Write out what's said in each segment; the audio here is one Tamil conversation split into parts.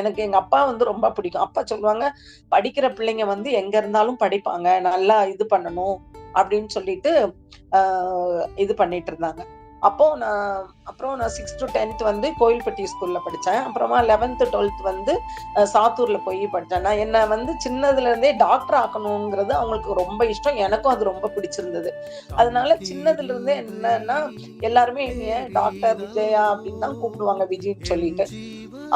எனக்கு எங்க அப்பா வந்து ரொம்ப பிடிக்கும். அப்பா சொல்லுவாங்க படிக்கிற பிள்ளைங்க வந்து எங்க இருந்தாலும் படிப்பாங்க. நல்லா இது பண்ணணும். அப்படின்னு சொல்லிட்டு ஆஹ் இது பண்ணிட்டு இருந்தாங்க. அப்போ நான் அப்புறம் நான் சிக்ஸ்த் டு டென்த் வந்து கோயில்பட்டி ஸ்கூல்ல படித்தேன் அப்புறமா லெவன்த்து டுவெல்த் வந்து சாத்தூர்ல போய் படித்தேன் நான் என்ன வந்து சின்னதுல இருந்தே டாக்டர் ஆக்கணுங்கிறது அவங்களுக்கு ரொம்ப இஷ்டம். எனக்கும் அது ரொம்ப பிடிச்சிருந்தது. அதனால சின்னதுல இருந்தே என்னன்னா எல்லாருமே என்னைய டாக்டர் விஜயா அப்படின்னு தான் கூப்பிடுவாங்க விஜய்ன்னு சொல்லிட்டு.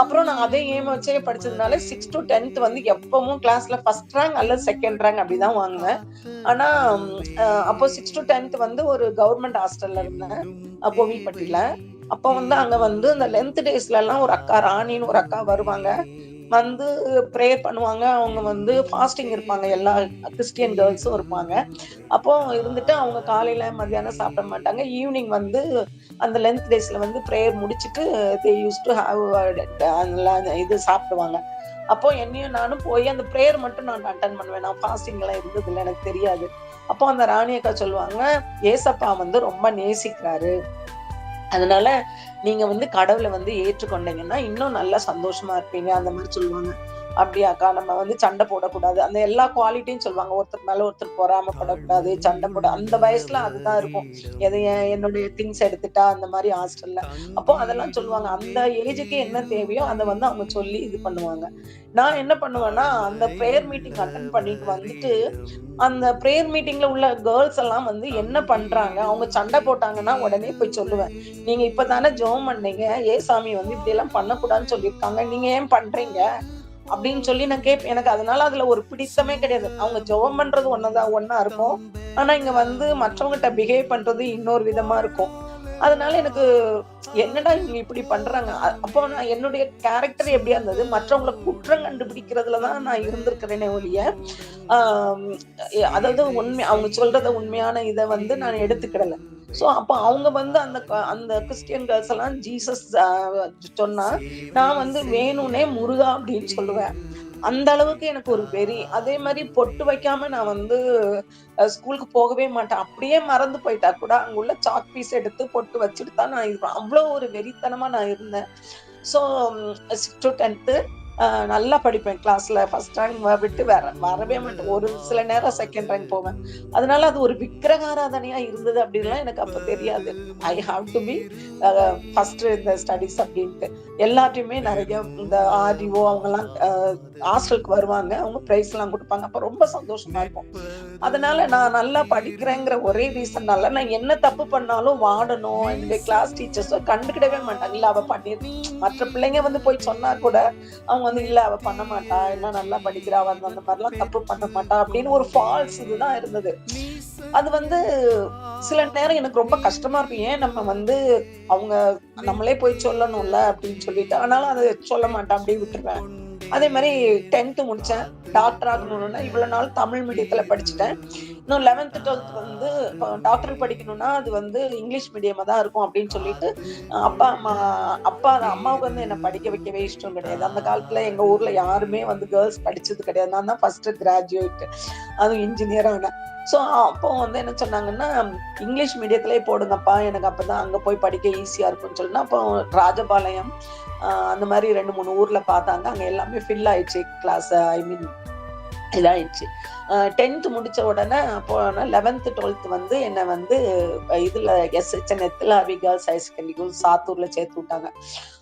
அப்புறம் நான் அதே ஏம் வச்சே படிச்சதுனால சிக்ஸ் டு டென்த் வந்து எப்பவும் கிளாஸ்ல ஃபர்ஸ்ட் ரேங்க் அல்லது செகண்ட் ரேங்க் அப்படிதான் வாங்குவேன். ஆனா அப்போ சிக்ஸ் டு டென்த் வந்து ஒரு கவர்மெண்ட் ஹாஸ்டல்ல இருந்தேன் கோவில்பட்டியில அப்போ வந்து அங்க வந்து இந்த லென்த் டேஸ்ல எல்லாம் ஒரு அக்கா ராணின்னு ஒரு அக்கா வருவாங்க. வந்து ப்ரேயர் பண்ணுவாங்க. அவங்க வந்து ஃபாஸ்டிங் இருப்பாங்க. எல்லா கிறிஸ்டியன் கேர்ள்ஸும் இருப்பாங்க. அப்போ இருந்துட்டு அவங்க காலையில மத்தியானம் சாப்பிட மாட்டாங்க. ஈவினிங் வந்து அந்த லென்த் டேஸ்ல வந்து ப்ரேயர் முடிச்சுட்டு தே யூஸ் டு ஹாவ் இது சாப்பிடுவாங்க. அப்போ என்னையும் நானும் போய் அந்த ப்ரேயர் மட்டும் நான் அட்டன் பண்ணுவேன். நான் ஃபாஸ்டிங்லாம் இருந்தது இல்லை எனக்கு தெரியாது. அப்போ அந்த ராணி அக்கா சொல்லுவாங்க ஏசப்பா வந்து ரொம்ப நேசிக்கிறாரு. அதனால நீங்க வந்து கடவுளை வந்து ஏற்றுக்கொண்டீங்கன்னா இன்னும் நல்லா சந்தோஷமா இருப்பீங்க. அந்த மாதிரி சொல்லுவாங்க. அப்படியாக்கா நம்ம வந்து சண்டை போடக்கூடாது. அந்த எல்லா குவாலிட்டியும் சொல்லுவாங்க. ஒருத்தர் மேல ஒருத்தர் பொறாமப்படக்கூடாது சண்டை போட அந்த வயசுல அதுதான் இருக்கும். எதை என் என்னுடைய திங்ஸ் எடுத்துட்டா அந்த மாதிரி ஹாஸ்டல்ல அப்போ அதெல்லாம் சொல்லுவாங்க. அந்த ஏஜுக்கு என்ன தேவையோ அதை வந்து அவங்க சொல்லி இது பண்ணுவாங்க. நான் என்ன பண்ணுவேன்னா அந்த ப்ரேயர் மீட்டிங் அட்டன் பண்ணிட்டு வந்துட்டு அந்த ப்ரேயர் மீட்டிங்ல உள்ள கேர்ள்ஸ் எல்லாம் வந்து என்ன பண்றாங்க? அவங்க சண்டை போட்டாங்கன்னா உடனே போய் சொல்லுவேன். நீங்க இப்பதானே ஜெபம் பண்ணீங்க. ஏசாமி வந்து இப்படி எல்லாம் பண்ணக்கூடாதுன்னு சொல்லியிருக்காங்க. நீங்க ஏன் பண்றீங்க? அப்படின்னு சொல்லி நான் கேட்பேன். எனக்கு அதனால அதுல ஒரு பிடித்தமே கிடையாது. அவங்க ஜெபம் பண்றது ஒன்னதான் ஒன்னா இருக்கும். ஆனா இங்க வந்து மற்றவங்ககிட்ட பிஹேவ் பண்றது இன்னொரு விதமா இருக்கும். அதனால எனக்கு என்னடா இவங்க இப்படி பண்றாங்க? அப்போ நான் என்னுடைய கேரக்டர் எப்படியா இருந்தது? மற்றவங்களை குற்றம் கண்டுபிடிக்கிறதுல தான் நான் இருந்திருக்கிறேனே ஒழிய அதாவது உண்மை அவங்க சொல்றத உண்மையான இதை வந்து நான் எடுத்துக்கிடல. ஸோ அப்போ அவங்க வந்து அந்த க- அந்த கிறிஸ்டியன் கேர்ள்ஸ் எல்லாம் ஜீசஸ் சொன்னா நான் வந்து வேணும்னே முருகா அப்படின்னு சொல்லுவேன். அந்த அளவுக்கு எனக்கு ஒரு வெறி. அதே மாதிரி பொட்டு வைக்காம நான் வந்து ஸ்கூலுக்கு போகவே மாட்டேன். அப்படியே மறந்து போயிட்டா கூட அங்குள்ள சாக் பீஸ் எடுத்து பொட்டு வச்சுட்டு தான் நான் அவ்வளோ ஒரு வெறித்தனமா நான் இருந்தேன். ஸோ சிக்ஸ் டு டென்த்து நல்லா படிப்பேன் கிளாஸ்ல ஃபர்ஸ்ட் ரேங்க் விட்டு வேற வரவே மாட்டேன். ஒரு சில நேரம் செகண்ட் ரேங்க் போவேன். அதனால அது ஒரு விக்கிரகாராதனையா இருந்தது அப்படின்லாம் எனக்கு அப்ப தெரியாது. I have to be first இந்த ஸ்டடிஸ் அப்படின்ட்டு. எல்லாத்தையுமே நிறைய இந்த ஆர்டிஓ அவங்கெல்லாம் ஹாஸ்டலுக்கு வருவாங்க. அவங்க ப்ரைஸ் எல்லாம் கொடுப்பாங்க. அப்ப ரொம்ப சந்தோஷமா இருக்கும். அதனால நான் நல்லா படிக்கிறேங்கிற ஒரே ரீசன்னால நான் என்ன தப்பு பண்ணாலும் வாடணும். என்னுடைய கிளாஸ் டீச்சர்ஸோ கண்டுக்கிடவே மாட்டாங்க. இல்ல அவ பண்ணி மற்ற பிள்ளைங்க வந்து போய் சொன்னா கூட அவங்க வந்து இல்ல அவ பண்ண மாட்டா. எல்லாம் நல்லா படிக்கிறா அவ அந்த மாதிரிலாம் தப்பு பண்ண மாட்டா. அப்படின்னு ஒரு ஃபால்ஸ் இதுதான் இருந்தது. அது வந்து சில நேரம் எனக்கு ரொம்ப கஷ்டமா இருக்கும். ஏன் நம்ம வந்து அவங்க நம்மளே போய் சொல்லணும்ல அப்படின்னு சொல்லிட்டு. ஆனாலும் அதை சொல்ல மாட்டேன் அப்படியே விட்டுருவேன். அதே மாதிரி டென்த்து முடித்தேன் டாக்டர் ஆகணும்னா இவ்வளோ நாள் தமிழ் மீடியத்தில் படிச்சுட்டேன். இன்னும் லெவன்த்து டுவெல்த் வந்து இப்போ டாக்டர் படிக்கணும்னா அது வந்து இங்கிலீஷ் மீடியமாக தான் இருக்கும் அப்படின்னு சொல்லிட்டு அப்பா அம்மா அப்பா அம்மாவுக்கு வந்து என்னை படிக்க வைக்கவே இஷ்டம் கிடையாது. அந்த காலத்தில் எங்கள் ஊரில் யாருமே வந்து கேர்ள்ஸ் படித்தது கிடையாது. நான் தான் ஃபஸ்ட்டு கிராஜுவேட் அதுவும் இன்ஜினியர் ஆனேன். ஸோ அப்போ வந்து என்ன சொன்னாங்கன்னா இங்கிலீஷ் மீடியத்திலே போடுங்கப்பா. எனக்கு அப்போ தான் அங்கே போய் படிக்க ஈஸியாக இருக்கும்னு சொல்லினா அப்போ ராஜபாளையம் அந்த மாதிரி ரெண்டு மூணு ஊர்ல பார்த்தாங்க. அங்க எல்லாமே ஃபில் ஆயிடுச்சு கிளாஸ் ஐ மீன் இதாயிடுச்சு. டென்த்து முடித்த உடனே அப்போ லெவன்த்து டுவெல்த்து வந்து என்னை வந்து இதில் எஸ் எஸ்ஹெச்என் எத்திலாவி கேர்ள்ஸ் ஹையர் செகண்டரி ஸ்கூல் சேர்த்து விட்டாங்க.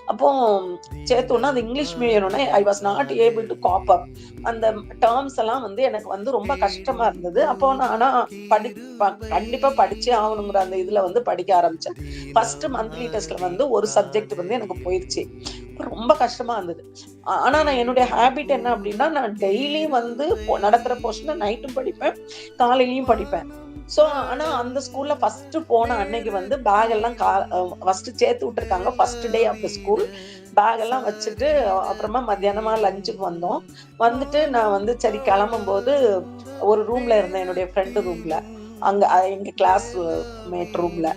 அப்போ சேர்த்தோன்னா அது English மீடியம்னா I was not able to cope up அந்த டேர்ம்ஸ் எல்லாம் வந்து எனக்கு வந்து ரொம்ப கஷ்டமா இருந்தது. அப்போ நான் ஆனா படி ப- கண்டிப்பா படிச்சே ஆகணுங்கிற அந்த இதுல வந்து படிக்க ஆரம்பிச்சேன். ஃபர்ஸ்ட் மந்த்லி டெஸ்ட்ல வந்து ஒரு சப்ஜெக்ட் வந்து எனக்கு போயிடுச்சு ரொம்ப கஷ்டமா இருந்தது. ஆனா நான் என்னுடைய ஹேபிட் என்ன அப்படின்னா நான் டெய்லியும் வந்து நடத்துற போர்ஷன் நைட்டும் படிப்பேன் காலையிலயும் படிப்பேன். ஸோ ஆனால் அந்த ஸ்கூல்ல ஃபர்ஸ்ட் போன அன்னைக்கு வந்து பேக் எல்லாம் ஃபர்ஸ்ட் சேர்த்து விட்டுருக்காங்க. First day of the school bag எல்லாம் வச்சுட்டு அப்புறமா மத்தியானமா லஞ்சுக்கு வந்தோம். வந்துட்டு நான் வந்து சரி கிளம்பும் போது ஒரு ரூம்ல இருந்தேன் என்னுடைய ஃப்ரெண்டு ரூம்ல அங்க எங்கள் எங்க கிளாஸ் மேட் ரூம்ல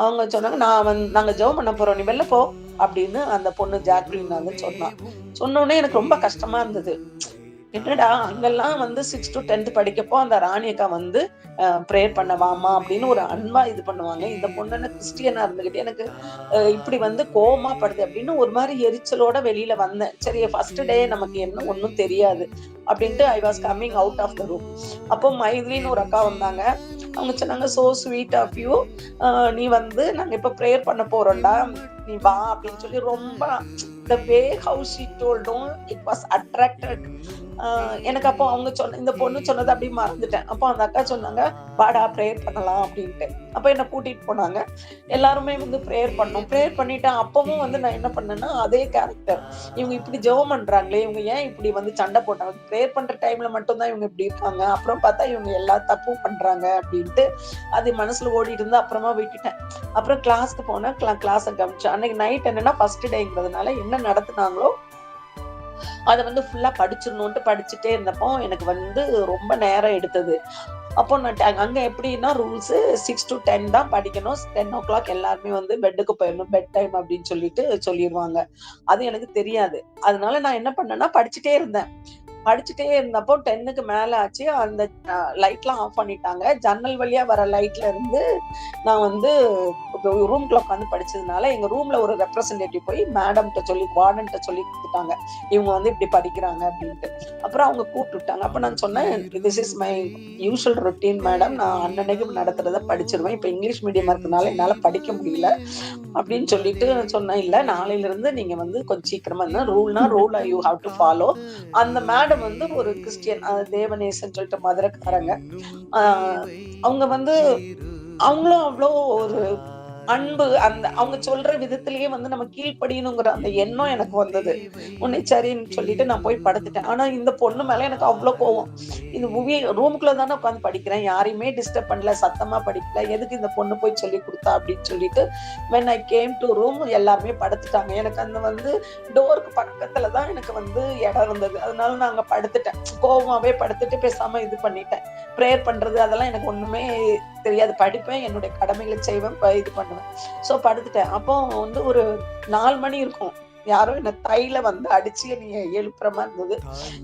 அவங்க சொன்னாங்க நான் வந்து நாங்கள் ஜெபம் பண்ண போறோம் நீ வெளில போ. அப்படின்னு அந்த பொண்ணு ஜாக்லின் வந்து சொன்னான் சொன்னோடனே எனக்கு ரொம்ப கஷ்டமா இருந்தது. என்னடா அங்கெல்லாம் வந்து சிக்ஸ் டு டென்த் படிக்கப்போ அந்த ராணி அக்கா வந்து ப்ரேயர் பண்ணவாமா அப்படின்னு ஒரு அன்பா இது பண்ணுவாங்க. இந்த பொண்ணு கிறிஸ்டியனா இருந்துகிட்டு எனக்கு இப்படி வந்து கோபமா படுது அப்படின்னு ஒரு மாதிரி எரிச்சலோட வெளியில வந்தேன். சரி ஃபர்ஸ்ட் டே நமக்கு என்ன ஒன்றும் தெரியாது அப்படின்ட்டு I was coming out of the room அப்போ மைதிலின்னு ஒரு அக்கா வந்தாங்க. அவங்க சொன்னாங்க சோ ஸ்வீட் ஆஃப் யூ நீ வந்து நாங்க இப்ப ப்ரேயர் பண்ண போறோம்டா. நீ வா அப்படின்னு சொல்லி ரொம்ப த வே ஹவு ஷி டோல்டும் இட் வாஸ் அட்ராக்டட் எனக்கு அப்போ அவங்க சொன்ன இந்த பொண்ணு சொன்னதை அப்படியே மறந்துட்டேன். அப்போ அந்த அக்கா சொன்னாங்க வாடா ப்ரேயர் பண்ணலாம் அப்படின்ட்டு. அப்போ என்ன கூட்டிட்டு போனாங்க. எல்லாருமே வந்து ப்ரேயர் பண்ணோம். ப்ரேயர் பண்ணிட்டேன் அப்பவும் வந்து நான் என்ன பண்ணேன்னா அதே கேரக்டர் இவங்க இப்படி ஜெபம் பண்றாங்களே இவங்க ஏன் இப்படி வந்து சண்டை போட்டாங்க? ப்ரேயர் பண்ற டைம்ல மட்டும்தான் இவங்க இப்படி இருக்காங்க. அப்புறம் பார்த்தா இவங்க எல்லா தப்பும் பண்றாங்க அப்படின்ட்டு அது மனசுல ஓடிட்டு இருந்து அப்புறமா விட்டுட்டேன். அப்புறம் கிளாஸ்க்கு போனேன். கிளாஸை கவனிச்சேன். அன்னைக்கு நைட் என்னன்னா ஃபர்ஸ்ட் டேங்கிறதுனால என்ன நடத்துனாங்களோ அதை வந்து ஃபுல்லாக படிச்சிடணுன்ட்டு படிச்சுட்டே இருந்தப்போ எனக்கு வந்து ரொம்ப நேரம் எடுத்தது. அப்போ நான் ட- எப்படின்னா ரூல்ஸு சிக்ஸ் டு டென் தான் படிக்கணும். டென் ஓ கிளாக் எல்லாருமே வந்து பெட்டுக்கு போயிடணும். பெட் டைம் அப்படின்னு சொல்லிட்டு சொல்லிடுவாங்க. அது எனக்கு தெரியாது. அதனால நான் என்ன பண்ணேன்னா படிச்சுட்டே இருந்தேன். படிச்சுட்டே இருந்தப்போ டென்னுக்கு மேல ஆச்சு. அந்த லைட்லாம் ஆஃப் பண்ணிட்டாங்க. ஜன்னல் வழியா வர லைட்ல இருந்து நான் வந்து ரூம்குள்ள உட்காந்து படிச்சதுனால எங்க ரூம்ல ஒரு ரெப்ரசன்டேட்டிவ் போய் மேடம்கிட்ட சொல்லி வார்டன்ட்ட சொல்லி கொடுத்துட்டாங்க. இவங்க வந்து இப்படி படிக்கிறாங்க அப்படின்ட்டு. அப்புறம் அவங்க கூப்பிட்டு விட்டாங்க அப்ப நான் சொன்னேன் this is my usual routine madam நான் அன்னன்னைக்கு நடத்துறத படிச்சிருவேன். இப்ப இங்கிலீஷ் மீடியமா இருக்கனால என்னால படிக்க முடியல. அப்படின்னு சொல்லிட்டு சொன்னேன் இல்ல நாளையில இருந்து நீங்க வந்து கொஞ்சம் சீக்கிரமா இருந்தா ரூல்னா rule you have to follow அந்த மேடம் வந்து ஒரு கிறிஸ்டியன் தேவநேசன் சொல்லிட்டு மதுரைக்காரங்க. அவங்க வந்து அவங்களும் அவ்வளோ ஒரு அன்பு அந்த அவங்க சொல்ற விதத்திலேயே வந்து நம்ம கீழ்ப்படியணுங்கிற அந்த எண்ணம் எனக்கு வந்தது. உன்னை சரின்னு சொல்லிட்டு நான் போய் படுத்துட்டேன். ஆனா இந்த பொண்ணு மேல எனக்கு அவ்வளவு கோவம். இந்த மூவி ரூமுக்குள்ள தானே உட்காந்து படிக்கிறேன். யாரையுமே டிஸ்டர்ப் பண்ணல சத்தமா படிக்கல. எதுக்கு இந்த பொண்ணு போய் சொல்லி கொடுத்தா அப்படின்னு சொல்லிட்டு when I came to room எல்லாருமே படுத்துட்டாங்க. எனக்கு அந்த வந்து டோருக்கு பக்கத்துல தான் எனக்கு வந்து இடம் இருந்தது. அதனால நான் அங்க படுத்துட்டேன். கோவமாவே படுத்துட்டு பேசாம இது பண்ணிட்டேன். ப்ரேயர் பண்றது அதெல்லாம் எனக்கு ஒண்ணுமே தெரியாது. படிப்பேன் என்னுடைய கடமைகளை செய்வேன் இது பண்ணுவேன். ஸோ படுத்துட்டேன். அப்போ வந்து ஒரு நாலு மணி இருக்கும். யாரோ என்ன தையில வந்து அடிச்சு என்னைய எழுப்புற மாதிரி இருந்தது.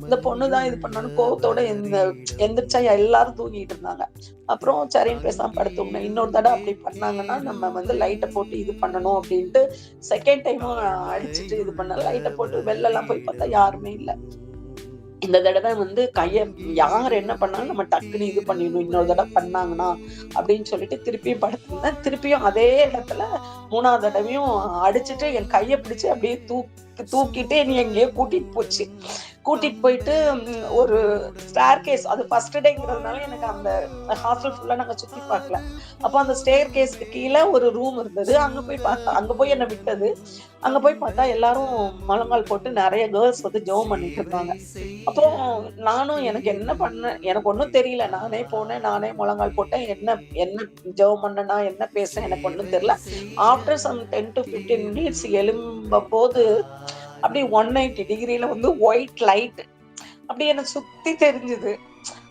இந்த பொண்ணு தான் இது பண்ணணும் கோவத்தோட எந்த எந்திரிச்சா எல்லாரும் தூங்கிட்டு இருந்தாங்க. அப்புறம் சரின்னு பேசாம படுத்துங்க இன்னொரு தடவை அப்படி பண்ணாங்கன்னா நம்ம வந்து லைட்டை போட்டு இது பண்ணணும் அப்படின்ட்டு செகண்ட் டைமும் அடிச்சுட்டு இது பண்ண லைட்டை போட்டு வெளில எல்லாம் போய் பார்த்தா யாருமே இல்லை. இந்த தடவை வந்து கைய யார் என்ன பண்ணாலும் நம்ம டக்குன்னு இது பண்ணிடணும் இன்னொரு தடவை பண்ணாங்கன்னா அப்படின்னு சொல்லிட்டு திருப்பியும் படுத்திருந்தேன். திருப்பியும் அதே இடத்துல மூணாவது தடவையும் அடிச்சுட்டு என் கையை பிடிச்சு அப்படியே தூக்கி தூக்கிட்டு நீ எங்கேயோ கூட்டிட்டு போச்சு. கூட்டிட்டு போயிட்டு ஒரு ஸ்டேர் கேஸ் அது ஃபர்ஸ்ட் டேங்கிறதுனால எனக்கு அந்த ஹாஸ்டல் ஃபுல்லா நாங்க சுத்தி பார்க்கல. அப்போ அந்த ஸ்டேர் கேஸ்க்கு கீழே ஒரு ரூம் இருந்தது. அங்க போய் பார்த்தா அங்க போய் என்ன விட்டது. அங்க போய் பார்த்தா எல்லாரும் மலங்கால் போட்டு நிறைய கேர்ள்ஸ் வந்து ஜெபம் பண்ணிட்டு இருந்தாங்க அப்போ நானும் எனக்கு என்ன பண்ண எனக்கு ஒன்றும் தெரியல. நானே போனேன் நானே முழங்கால் போட்டேன். என்ன என்ன ஜெபம் பண்ணனா என்ன பேச எனக்கு ஒன்றும் தெரியல. After some ten to fifteen minutes எழும்ப போது அப்படியே ஒன் நைன்டி டிகிரியில வந்து ஒயிட் லைட் அப்படியே என்னை சுத்தி தெரிஞ்சுது.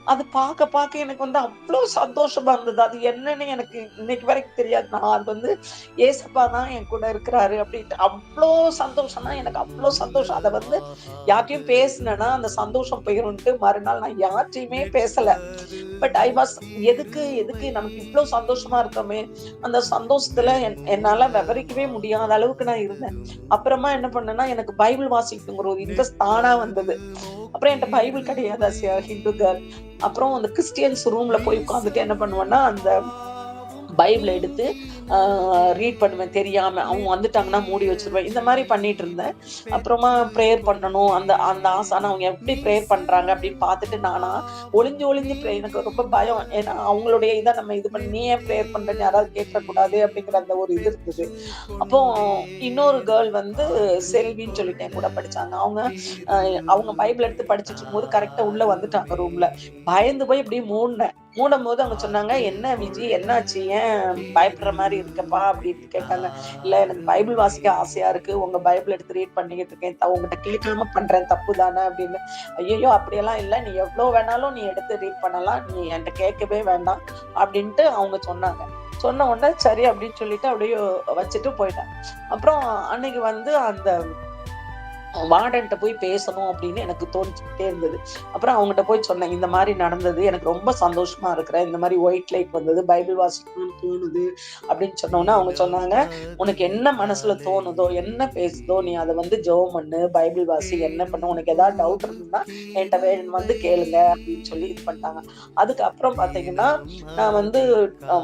அது பார்க்க பார்க்க எனக்கு வந்து அவ்வளோ சந்தோஷமா இருந்தது. அது என்னன்னு எனக்கு இன்னைக்கு வரைக்கும் தெரியாது. நான் அது வந்து ஏசப்பா தான் என் கூட இருக்கிறாரு அப்படின்ட்டு அவ்வளோ சந்தோஷம்னா எனக்கு அவ்வளோ சந்தோஷம். அதை வந்து யார்ட்டையும் பேசினேன்னா அந்த சந்தோஷம் போயிரும்ட்டு மறுநாள் நான் யார்ட்டையுமே பேசல. பட் ஐ வாஸ் எதுக்கு எதுக்கு நமக்கு இவ்வளோ சந்தோஷமா இருக்கோமே? அந்த சந்தோஷத்துல என்- என்னால விவரிக்கவே முடியாத அளவுக்கு நான் இருந்தேன். அப்புறமா என்ன பண்ணேன்னா எனக்கு பைபிள் வாசிக்கணுங்கிற ஒரு இன்ட்ரெஸ்ட் தானா வந்தது. அப்புறம் என்கிட்ட பைபிள் கிடையாது as ஹிந்து கேர்ள் அப்புறம் அந்த கிறிஸ்டியன்ஸ் ரூம்ல போய் உட்காந்துட்டு என்ன பண்ணுவேன்னா அந்த பைபிளை எடுத்து ரீட் பண்ணுவேன். தெரியாமல் அவங்க வந்துட்டாங்கன்னா மூடி வச்சிருவேன். இந்த மாதிரி பண்ணிட்டு இருந்தேன். அப்புறமா ப்ரேயர் பண்ணணும். அந்த அந்த ஆசான அவங்க எப்படி ப்ரேயர் பண்ணுறாங்க அப்படின்னு பார்த்துட்டு நானா ஒளிஞ்சு ஒளிஞ்சு ப்ரே எனக்கு ரொம்ப பயம். ஏன்னா அவங்களுடைய இதை நம்ம இது பண்ணி நீ ஏன் ப்ரேயர் பண்றேன்னு யாராவது கேட்கக்கூடாது? அப்படிங்கிற அந்த ஒரு இது இருந்தது. அப்போ இன்னொரு கேர்ள் வந்து செல்வின்னு சொல்லிட்டு கூட படித்தாங்க அவங்க அவங்க பைபிள் எடுத்து படிச்சுட்டு இருக்கும்போது கரெக்டாக உள்ளே வந்துட்டாங்க ரூமில் பயந்து போய் இப்படி மூடினேன். மூடும் போது அவங்க சொன்னாங்க என்ன விஜி என்னாச்சு? ஏன் பயப்படுற மாதிரி இருக்கப்பா? அப்படின்னு கேட்டாங்க. இல்ல எனக்கு பைபிள் வாசிக்க ஆசையா இருக்கு. உங்க பைபிள் எடுத்து ரீட் பண்ணிக்கிட்டு இருக்கேன். த- உங்ககிட்ட கேட்காம பண்றேன். தப்பு தானே? அப்படின்னு. ஐயோ அப்படியெல்லாம் இல்ல. நீ எவ்வளவு வேணாலும் நீ எடுத்து ரீட் பண்ணலாம். நீ என்கிட்ட கேட்கவே வேண்டாம். அப்படின்ட்டு அவங்க சொன்னாங்க. சொன்ன உடனே சரி அப்படின்னு சொல்லிட்டு அப்படியே வச்சுட்டு போயிட்டேன். அப்புறம் அன்னைக்கு வந்து அந்த வார்டன்ட்ட போய் பேசணும் அப்படின்னு எனக்கு தோணிச்சுக்கிட்டே இருந்தது. அப்புறம் அவங்ககிட்ட போய் சொன்னேன் இந்த மாதிரி நடந்தது எனக்கு ரொம்ப சந்தோஷமா இருக்கிறேன் இந்த மாதிரி ஒயிட் லைட் வந்தது பைபிள் வாசிக்கணும்னு தோணுது அப்படின்னு சொன்னோன்னே அவங்க சொன்னாங்க உனக்கு என்ன மனசுல தோணுதோ என்ன பேசுதோ நீ அதை வந்து ஜெபம் பண்ணு பைபிள் வாசி என்ன பண்ணு உனக்கு ஏதாவது டவுட் இருந்ததுன்னா என்கிட்ட வேணும் வந்து கேளுங்க அப்படின்னு சொல்லி இது பண்ணிட்டாங்க. அதுக்கப்புறம் பாத்தீங்கன்னா நான் வந்து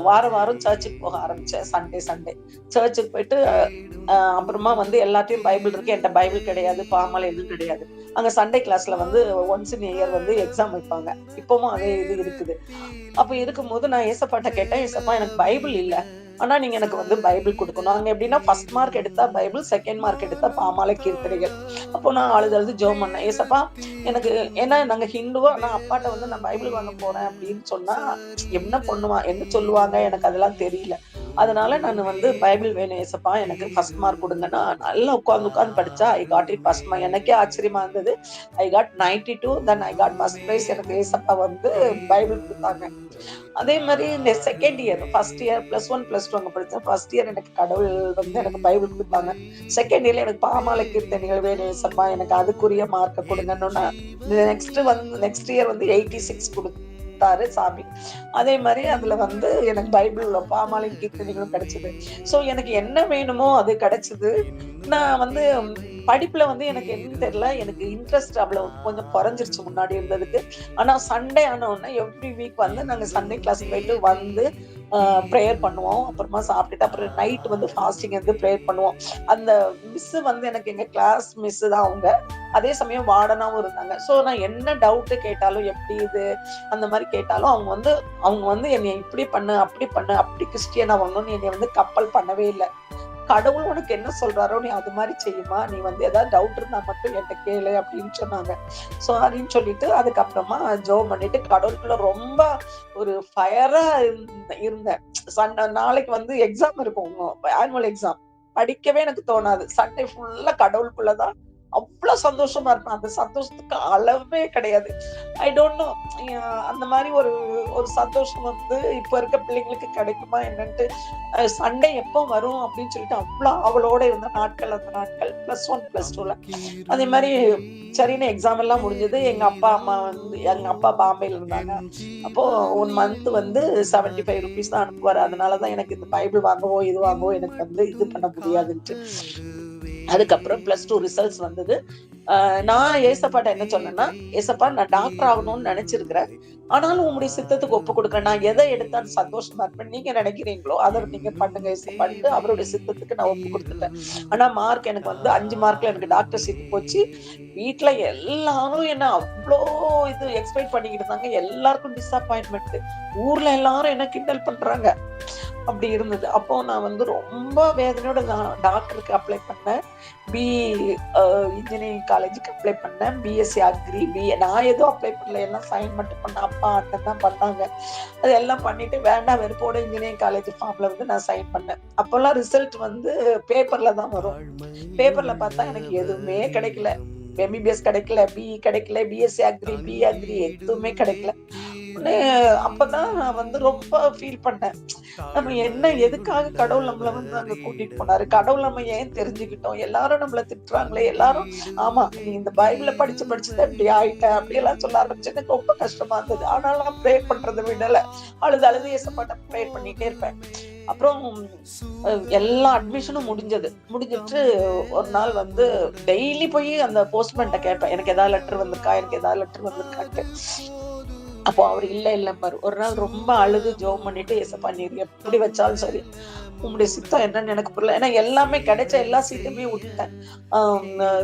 வாரம் வாரம் சர்ச்சுக்கு போக ஆரம்பிச்சேன் சண்டே சண்டே சர்ச்சுக்கு போயிட்டு அப்புறமா வந்து எல்லாத்தையும் பைபிள் இருக்கு என்கிட்ட பைபிள் கிடையாது பாமால எதுவும் கிடையாது. அங்க சண்டே கிளாஸ்ல வந்து ஒன்ஸ் இன் இயர் வந்து எக்ஸாம் வைப்பாங்க. இப்பவும் அதே இது இருக்குது. அப்ப இருக்கும்போது நான் ஏசப்பாட்ட கேட்டேன் ஏசப்பா எனக்கு பைபிள் இல்ல. ஆனா நீங்க எனக்கு வந்து பைபிள் கொடுக்கணும். அங்க எப்படின்னா ஃபர்ஸ்ட் மார்க் எடுத்தா பைபிள் செகண்ட் மார்க் எடுத்தா பாமாலை கீர்த்தனைகள். அப்போ நான் அழுது அழுது ஜோம் பண்ணேன். ஏசப்பா எனக்கு ஏன்னா நாங்க ஹிந்துவா நான் அப்பாட்ட வந்து நான் பைபிள் வாங்க போறேன் அப்படின்னு சொன்னா என்ன பண்ணுவா? என்ன சொல்லுவாங்க? எனக்கு அதெல்லாம் தெரியல. அதனால நான் வந்து பைபிள் வேணும் ஏசப்பா எனக்கு ஃபர்ஸ்ட் மார்க் கொடுங்கன்னா நல்லா உட்காந்து உட்காந்து படிச்சா I got it first mark எனக்கே ஆச்சரியமா இருந்தது. I got ninety two then I got first prize எனக்கு ஏசப்பா வந்து பைபிள் கொடுத்தாங்க. அதே மாதிரி இந்த second year first year plus one plus two அங்கே படித்தேன் ஃபர்ஸ்ட் இயர் எனக்கு கடவுள் வந்து எனக்கு பைபிள் கொடுத்தாங்க. செகண்ட் இயர்ல எனக்கு பாமாலை கீர்த்தனைகள் வேணும் ஏசப்பா. எனக்கு அதுக்குரிய மார்க்கை கொடுங்கன்னு நெக்ஸ்ட் வந்து நெக்ஸ்ட் இயர் வந்து எயிட்டி சிக்ஸ் கொடுத்தாரு சாமி. அதே மாதிரி அதுல வந்து எனக்கு பைபிள் பாமாலை கீர்த்தனைகளும் கிடைச்சது. சோ எனக்கு என்ன வேணுமோ அது கிடைச்சது. நான் வந்து படிப்புல வந்து எனக்கு என்ன தெரியல. எனக்கு இன்ட்ரெஸ்ட் அவ்வளவு கொஞ்சம் குறைஞ்சிருச்சு முன்னாடி இருந்ததுக்கு. ஆனா சண்டே ஆனவுடனே எவ்ரி வீக் வந்து நாங்க சண்டே கிளாஸ் போயிட்டு வந்து ப்ரேயர் பண்ணுவோம். அப்புறமா சாப்பிட்டுட்டு அப்புறம் நைட் வந்து ஃபாஸ்டிங் இருந்து ப்ரேயர் பண்ணுவோம். அந்த மிஸ் வந்து எனக்கு எங்க கிளாஸ் மிஸ் தான் அவங்க. அதே சமயம் வார்டனாவும் இருந்தாங்க. ஸோ நான் என்ன டவுட்டு கேட்டாலும் எப்படி இது அந்த மாதிரி கேட்டாலும் அவங்க வந்து அவங்க வந்து என்னை இப்படி பண்ணு அப்படி பண்ணு அப்படி கிறிஸ்டியன் ஆகணும்னு என்னை வந்து கப்பல் பண்ணவே இல்லை. கடவுள் உனக்கு என்ன சொல்றாரோ நீ அது மாதிரி செய்யுமா? நீ வந்து ஏதாவது டவுட் இருந்தா மட்டும் என்கிட்ட கேளு அப்படின்னு சொன்னாங்க. ஸோ அப்படின்னு சொல்லிட்டு அதுக்கப்புறமா ஜோ பண்ணிட்டு கடவுளுக்குள்ள ரொம்ப ஒரு ஃபயரா இருந்தேன். சண்டை நாளைக்கு வந்து எக்ஸாம் இருக்கும். ஆனுவல் எக்ஸாம் படிக்கவே எனக்கு தோணாது. சண்டே ஃபுல்லா கடவுளுக்குள்ளதான் அவ்வளவு சந்தோஷமா இருப்பேன். அந்த சந்தோஷத்துக்கு அளவே கிடையாது. ஐ டோன்ட் நோ அந்த மாதிரி ஒரு ஒரு சந்தோஷம் வந்து இப்ப இருக்க பிள்ளைங்களுக்கு கிடைக்குமா என்னன்ட்டு சண்டே எப்போ வரும் அப்படின்னு சொல்லிட்டு அவ்வளோ அவளோட இருந்த நாட்கள் அந்த நாட்கள். பிளஸ் ஒன் பிளஸ் டூல அதே மாதிரி சரின்னு எக்ஸாம் எல்லாம் முடிஞ்சது எங்க அப்பா அம்மா வந்து எங்க அப்பா பாம்பேல இருந்தாங்க. அப்போ ஒன் மந்த் வந்து செவன்டி ஃபைவ் ருபீஸ் தான் அனுப்புவாரு. அதனாலதான் எனக்கு இந்த பைபிள் வாங்கவோ இது வாங்கவோ எனக்கு வந்து இது பண்ண முடியாதுன்ட்டு. அதுக்கப்புறம் பிளஸ் டூ ரிசல்ட்ஸ் வந்தது. நான் ஏசப்பாட்ட என்ன சொன்னேன்னா ஏசப்பா நான் டாக்டர் ஆகணும்னு நினைச்சிருக்கிறேன். ஆனாலும் உங்களுடைய சித்தத்துக்கு ஒப்பு கொடுக்குறேன் நான் எதை எடுத்தால் சந்தோஷமா இருப்பேன். நீங்க நினைக்கிறீங்களோ அதை நீங்க பண்ணுங்க ஏசப்பாட்டு அவருடைய சித்தத்துக்கு நான் ஒப்பு கொடுத்துட்டேன். ஆனா மார்க் எனக்கு வந்து அஞ்சு மார்க்ல எனக்கு டாக்டர் சீட் போச்சு. வீட்டுல எல்லாரும் என்ன அவ்வளோ இது எக்ஸ்பெக்ட் பண்ணிக்கிட்டு இருந்தாங்க. எல்லாருக்கும் டிசப்பாயின்மெண்ட் ஊர்ல எல்லாரும் என்ன கிண்டல் பண்றாங்க? அப்படி இருந்தது. அப்போ நான் வந்து ரொம்ப வேதனையோட நான் டாக்டருக்கு அப்ளை பண்ணேன். பி இன்ஜினியரிங் காலேஜுக்கு அப்ளை பண்ணேன். பிஎஸ்சி அக்ரி பி நான் எதுவும் அப்ளை பண்ணல. எல்லாம் சைன் மட்டும் பண்ண அப்பா அண்ணன் தான் பண்ணாங்க. அது எல்லாம் பண்ணிட்டு வேண்டாம் வெறுப்போட இன்ஜினியரிங் காலேஜ் ஃபார்ம்ல வந்து நான் சைன் பண்ணேன். அப்போல்லாம் ரிசல்ட் வந்து பேப்பர்ல தான் வரும். பேப்பர்ல பார்த்தா எனக்கு எதுவுமே கிடைக்கல. எம்பிபிஎஸ் கிடைக்கல பிஇ கிடைக்கல பிஎஸ்சி அக்ரி பி அக்ரி எதுவுமே கிடைக்கல. அப்பதான் நான் வந்து ரொம்ப ஃபீல் பண்ணேன். நம்ம என்ன எதுக்காக கடவுள் நம்மள வந்து அங்க கூட்டிட்டு போனாரு? கடவுள் நம்ம ஏன் தெரிஞ்சுக்கிட்டோம்? எல்லாரும் நம்மள திட்டுறாங்களே எல்லாரும் ஆமா நீ இந்த பைபிள படிச்சு படிச்சுதான் இப்படி ஆயிட்ட அப்படி எல்லாம் சொல்ல ஆரம்பிச்சு ரொம்ப கஷ்டமா இருந்தது. ஆனாலும் நான் ப்ரே பண்றதை விடல. அழுது அழுது ஏசப்பாட்ட ப்ரே பண்ணிட்டே இருப்பேன். அப்புறம் எல்லா அட்மிஷனும் முடிஞ்சது. முடிஞ்சிட்டு ஒரு நாள் வந்து டெய்லி போய் அந்த போஸ்ட்மேன்ட்ட கேட்பேன் எனக்கு ஏதாவது லெட்டர் வந்திருக்கா? எனக்கு ஏதாவது லெட்டர் வந்திருக்கான்ட்டு. அப்போ அவர் இல்லை இல்லை பாரு. ஒரு நாள் ரொம்ப அழுது ஜோம் பண்ணிட்டு ஏசப்பா நீர் எப்படி வச்சாலும் சரி உங்களுடைய சித்தம் என்னன்னு எனக்கு புரியல. ஏன்னா எல்லாமே கிடைச்ச எல்லா சீட்டுமே விட்டுட்டேன்.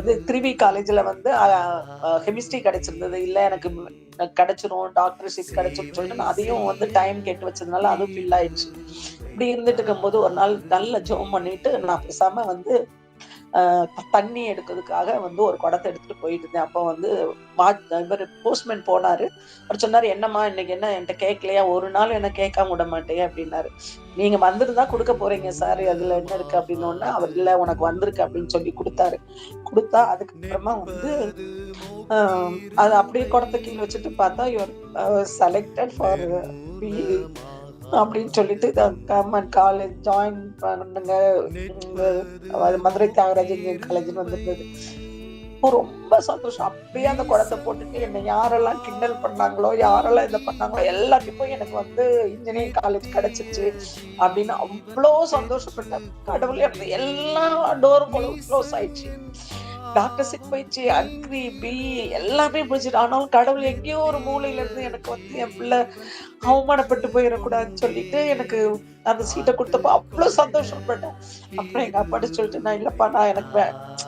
இது திருவி காலேஜில் வந்து கெமிஸ்ட்ரி கிடைச்சிருந்தது. இல்லை எனக்கு கிடைச்சிரும் டாக்டர் சீட் கிடைச்சிரும் சொல்லிட்டு நான் அதையும் வந்து டைம் கேட்டு வச்சதுனால அதுவும் ஃபில் ஆயிடுச்சு. இப்படி இருந்துட்டு இருக்கும்போது ஒரு நாள் நல்ல ஜோம் பண்ணிட்டு நான் பேசாமல் வந்து தண்ணி எடுக்கிறதுக்காக வந்து ஒரு குடத்தை எடுத்துட்டு போயிட்டு இருந்தேன். அப்போ வந்து இவர் போஸ்ட்மேன் போனாரு. அவர் சொன்னார் என்னம்மா இன்னைக்கு என்ன என்கிட்ட கேட்கலையா ஒரு நாள் என்ன கேட்காம விட மாட்டேன் அப்படின்னாரு. நீங்க வந்துருந்தா கொடுக்க போறீங்க சார். அதுல என்ன இருக்கு? அப்படின்னு அவர் இல்ல உனக்கு வந்திருக்கு அப்படின்னு சொல்லி கொடுத்தாரு. கொடுத்தா அதுக்கப்புறமா வந்து அது அப்படியே குடத்தை கீழே வச்சுட்டு பார்த்தா யுவர் செலக்டட் ஃபார் பி அப்படின்னு சொல்லிட்டு கவர்மெண்ட் காலேஜ் ஜாயின் பண்ணுங்க. மதுரை தியாகராஜ் இன்ஜினியரிங் காலேஜ்னு வந்திருந்தது. ரொம்ப சந்தோஷம். அப்படியே அந்த குடத்தை போட்டுட்டு என்னை யாரெல்லாம் கிண்டல் பண்ணாங்களோ யாரெல்லாம் இதை பண்ணாங்களோ எல்லாத்துக்கும் எனக்கு வந்து இன்ஜினியரிங் காலேஜ் கிடைச்சிச்சு அப்படின்னு அவ்வளோ சந்தோஷப்பட்டேன். கடவுளே அந்த எல்லா டோரும் க்ளோஸ் ஆயிடுச்சு. டாக்டர் சீட் போயிடுச்சு அக்ரி பி எல்லாமே போயிடுச்சு ஆனாலும் கடவுள் எங்கேயோ ஒரு மூலையில இருந்து எனக்கு வந்து என் பிள்ளை அவமானப்பட்டு போயிடக்கூடாதுன்னு சொல்லிட்டு எனக்கு அந்த சீட்டை கொடுத்தப்போ அவ்வளோ சந்தோஷப்பட்டேன். அப்புறம் எங்க அப்பாட்ட சொல்லிட்டு நான் இல்லப்பா நான் எனக்கு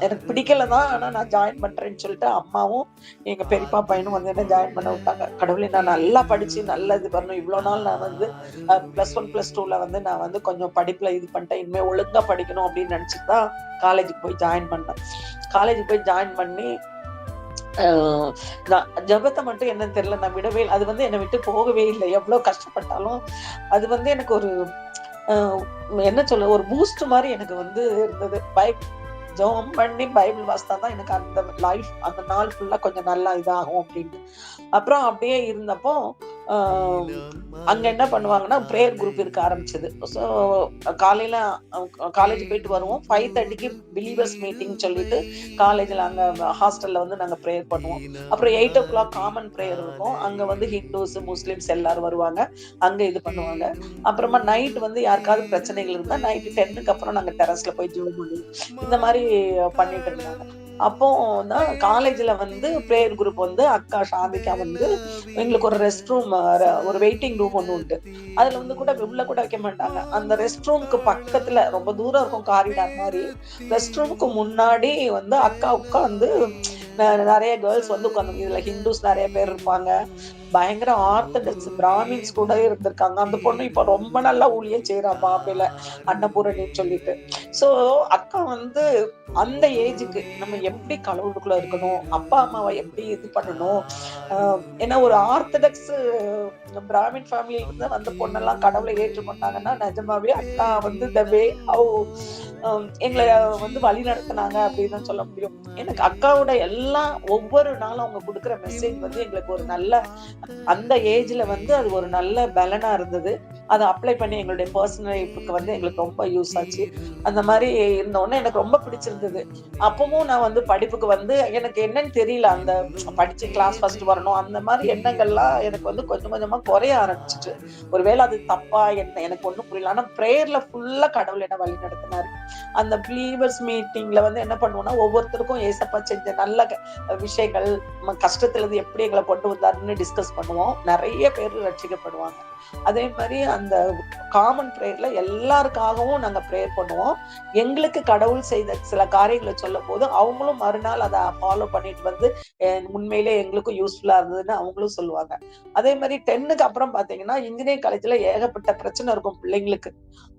எனக்கு பிடிக்கல தான் ஆனா நான் ஜாயின் பண்றேன்னு சொல்லிட்டு அம்மாவும் எங்க பெரியப்பா பையனும் வந்து என்ன ஜாயின் பண்ண விட்டாங்க. கடவுளே நான் நல்லா படிச்சு நல்லா இது பண்ணணும். இவ்வளோ நாள் நான் வந்து பிளஸ் ஒன் பிளஸ் டூல வந்து நான் வந்து கொஞ்சம் படிப்புல இது பண்ணிட்டேன். இனிமேல் ஒழுங்கா படிக்கணும் அப்படின்னு நினைச்சிட்டு தான் காலேஜுக்கு போய் ஜாயின் பண்ணேன். காலேஜுக்கு போய் ஜாயின் பண்ணி ஜபத்தை மட்டும் என்னன்னு தெரியல நான் விடவே இல்லை. அது வந்து என்னை விட்டு போகவே இல்லை. எவ்வளவு கஷ்டப்பட்டாலும் அது வந்து எனக்கு ஒரு என்ன சொல்ல ஒரு பூஸ்ட் மாதிரி எனக்கு வந்து இருந்தது. பைப் ஜோம் பண்ணி பைபிள் வாசித்தா தான் எனக்கு அந்த லைஃப் அந்த நாள் ஃபுல்லா கொஞ்சம் நல்லா இதாகும் அப்படின்னு. அப்புறம் அப்படியே இருந்தப்போ அங்க என்ன பண்ணுவாங்கன்னா ப்ரேயர் குரூப் இருக்க ஆரம்பிச்சது. ஸோ காலையில காலேஜ் போயிட்டு வருவோம். ஃபைவ் தேர்ட்டிக்கு பிலீவர்ஸ் மீட்டிங் சொல்லிட்டு காலேஜில் அங்கே ஹாஸ்டல்ல வந்து நாங்கள் ப்ரேயர் பண்ணுவோம். அப்புறம் eight o'clock common prayer இருக்கும். அங்கே வந்து ஹிந்துஸ் முஸ்லீம்ஸ் எல்லாரும் வருவாங்க. அங்கே இது பண்ணுவாங்க. அப்புறமா நைட் வந்து யாருக்காவது பிரச்சனைகள் இருந்தால் நைட்டு டென்னுக்கு அப்புறம் நாங்கள் டெரஸ்ல போய் ஜோம் பண்ணுவோம். இந்த மாதிரி பண்ணிட்டு இருந்தாங்க. அப்போ தான் காலேஜ்ல வந்து ப்ரேயர் குரூப் வந்து அக்கா சாந்திகா வந்து எங்களுக்கு ஒரு ரெஸ்ட் ரூம் ஒரு வெயிட்டிங் ரூம் ஒன்று உண்டு. அதுல வந்து கூட உள்ள கூட வைக்க மாட்டாங்க. அந்த ரெஸ்ட் ரூமுக்கு பக்கத்துல ரொம்ப தூரம் இருக்கும் காரிடார் மாதிரி ரெஸ்ட் ரூமுக்கு முன்னாடி வந்து அக்கா உட்காந்து நிறைய கேர்ள்ஸ் வந்து உட்காந்து இதுல ஹிந்துஸ் நிறைய பேர் இருப்பாங்க. பயங்கர ஆர்த்தடாக்ஸ் பிராமின்ஸ் கூட இருந்திருக்காங்க. அந்த பொண்ணு இப்ப ரொம்ப நல்லா ஊழியம் செய்யறா பாம்பேல அன்னபூரணின்னு சொல்லிட்டு. சோ அக்கா வந்து அந்த ஏஜுக்கு நம்ம எப்படி கடவுளுக்குள்ள இருக்கணும்? அப்பா அம்மாவை எப்படி இது பண்ணணும்? ஏன்னா ஒரு ஆர்த்தடாக்ஸ் பிராமின் ஃபேமிலியில இருந்து அந்த பொண்ணெல்லாம் கடவுளை ஏற்றுக்கொண்டாங்கன்னா நிஜமாவே அக்கா வந்து த வே ஹவு எங்களை வந்து வழி நடத்தினாங்க அப்படின்னு தான் சொல்ல முடியும். எனக்கு அக்காவோட எல்லா ஒவ்வொரு நாளும் அவங்க கொடுக்குற மெசேஜ் வந்து எங்களுக்கு ஒரு நல்ல அந்த ஏஜ்ல வந்து அது ஒரு நல்ல பலனா இருந்தது. அதை அப்ளை பண்ணி எங்களுடைய பர்சனல் லைஃபுக்கு வந்து எங்களுக்கு ரொம்ப யூஸ் ஆச்சு. அந்த மாதிரி இருந்தோடனே எனக்கு ரொம்ப பிடிச்சிருந்தது. அப்பவும் நான் வந்து படிப்புக்கு வந்து எனக்கு என்னன்னு தெரியல அந்த படிச்சு கிளாஸ் ஃபர்ஸ்ட் வரணும் அந்த மாதிரி எண்ணங்கள்லாம் எனக்கு வந்து கொஞ்சம் கொஞ்சமா குறைய ஆரம்பிச்சிட்டு ஒருவேளை அது தப்பா என்ன எனக்கு ஒண்ணும் புரியல. ஆனா ப்ரேயர்ல ஃபுல்லா கடவுள் என்ன வழி நடத்தினாரு. அந்த பிலீவர்ஸ் மீட்டிங்ல வந்து என்ன பண்ணுவோம்னா ஒவ்வொருத்தருக்கும் ஏசப்பா செஞ்ச நல்ல விஷயங்கள் கஷ்டத்துல இருந்து எப்படி எங்களை கொண்டு வந்தாருன்னு டிஸ்கஸ் பண்ணுவோம். நிறைய பேர் ரட்சிக்கப்படுவாங்க. அதே மாதிரி அந்த காமன் ப்ரேயர்ல எல்லாருக்காகவும் நாங்க ப்ரேயர் பண்ணுவோம். எங்களுக்கு கடவுள் செய்த சில காரியங்களை சொல்லும் போது அவங்களும் மறுநாள் அதை ஃபாலோ பண்ணிட்டு வந்து உண்மையிலே எங்களுக்கும் யூஸ்ஃபுல்லா இருந்ததுன்னு அவங்களும் சொல்லுவாங்க. அதே மாதிரி டென்னுக்கு அப்புறம் பாத்தீங்கன்னா இன்ஜினியரிங் காலேஜ்ல ஏகப்பட்ட பிரச்சனை இருக்கும் பிள்ளைங்களுக்கு.